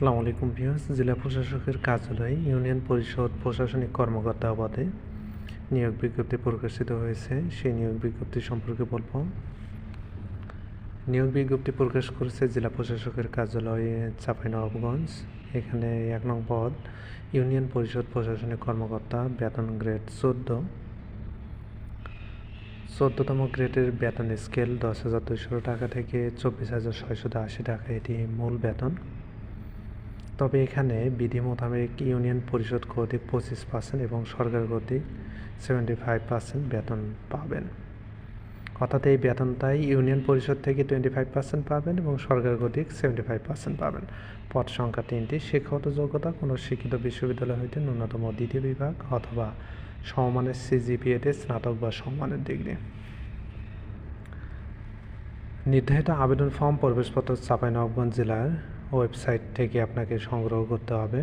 আসসালামু আলাইকুম ভিউস জেলা প্রশাসকের কার্যালয়ে ইউনিয়ন পরিষদ প্রশাসনিক কর্মকর্তা পদে নিয়োগ বিজ্ঞপ্তি প্রকাশিত হয়েছে। সেই নিয়োগ বিজ্ঞপ্তি সম্পর্কে বলব। নিয়োগ বিজ্ঞপ্তি প্রকাশ করেছে জেলা প্রশাসকের কার্যালয়ে চাঁপাইনবাবগঞ্জ। এখানে এক নং পদ, ইউনিয়ন পরিষদ প্রশাসনিক কর্মকর্তা, বেতন গ্রেড চোদ্দ। চোদ্দতম গ্রেডের বেতন স্কেল দশ হাজার দুশো টাকা থেকে চব্বিশ হাজার ছয়শো আশি টাকা, এটি মূল বেতন। তবে এখানে বিধি মোতাবেক ইউনিয়ন পরিষদ কর্তৃক পঁচিশ পার্সেন্ট এবং সরকার কর্তৃক সেভেন্টি ফাইভ পার্সেন্ট বেতন পাবেন। অর্থাৎ এই বেতনটাই ইউনিয়ন পরিষদ থেকে টোয়েন্টি ফাইভ পার্সেন্ট পাবেন এবং সরকার কর্তৃক সেভেন্টি ফাইভ পার্সেন্ট পাবেন। পদ সংখ্যা তিনটি, শিক্ষাগত যোগ্যতা, কোনো শিক্ষিত বিশ্ববিদ্যালয় হইতে ন্যূনতম দ্বিতীয় বিভাগ অথবা সমমানের সিজিপিএতে স্নাতক বা সমমানের ডিগ্রি। নির্ধারিত আবেদন ফর্ম প্রবেশপত্র চাঁপাইনবাবগঞ্জ জেলার ওয়েবসাইট থেকে আপনাকে সংগ্রহ করতে হবে।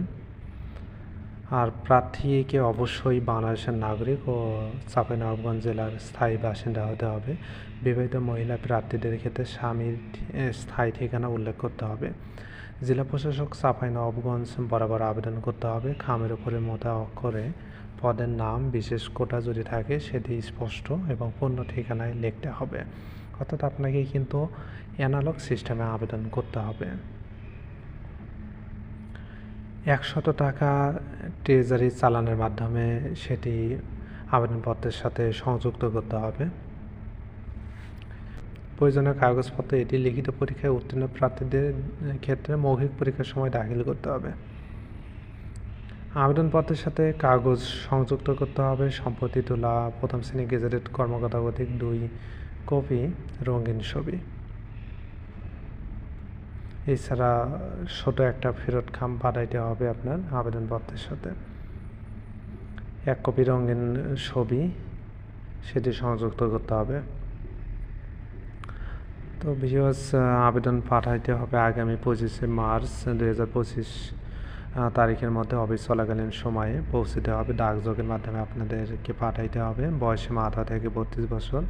আর প্রার্থীকে অবশ্যই বাংলাদেশের নাগরিক ও চাঁপাইনবাবগঞ্জ জেলার স্থায়ী বাসিন্দা হতে হবে। বিবাহিত মহিলা প্রার্থীদের ক্ষেত্রে স্বামীর স্থায়ী ঠিকানা উল্লেখ করতে হবে। জেলা প্রশাসক চাঁপাইনবাবগঞ্জ বরাবর আবেদন করতে হবে। খামের উপরে মোটা অক্ষরে পদের নাম, বিশেষ কোটা যদি থাকে সেটি স্পষ্ট এবং পূর্ণ ঠিকানায় লিখতে হবে। অর্থাৎ আপনাকে কিন্তু অ্যানালগ সিস্টেমে আবেদন করতে হবে। একশত টাকা ট্রেজারি চালানের মাধ্যমে সেটি আবেদনপত্রের সাথে সংযুক্ত করতে হবে। প্রয়োজনীয় কাগজপত্র, এটি লিখিত পরীক্ষায় উত্তীর্ণ প্রার্থীদের ক্ষেত্রে মৌখিক পরীক্ষার সময় দাখিল করতে হবে। আবেদনপত্রের সাথে কাগজ সংযুক্ত করতে হবে। সম্পত্তি তোলা, প্রথম শ্রেণি গেজেটেড কর্মকর্তা কর্তৃক দুই কপি রঙিন ছবি। এছাড়া ছোটো একটা ফেরত খাম পাঠাইতে হবে আপনার আবেদনপত্রের সাথে। এক কপি রঙিন ছবি সেটি সংযুক্ত করতে হবে। তো বিশেষ আবেদন পাঠাইতে হবে আগামী পঁচিশে মার্চ দু হাজার পঁচিশ তারিখের মধ্যে অফিস চলাকালীন সময়ে পৌঁছতে হবে। ডাকযোগের মাধ্যমে আপনাদেরকে পাঠাইতে হবে। বয়সে মাথা থেকে বত্রিশ বছর।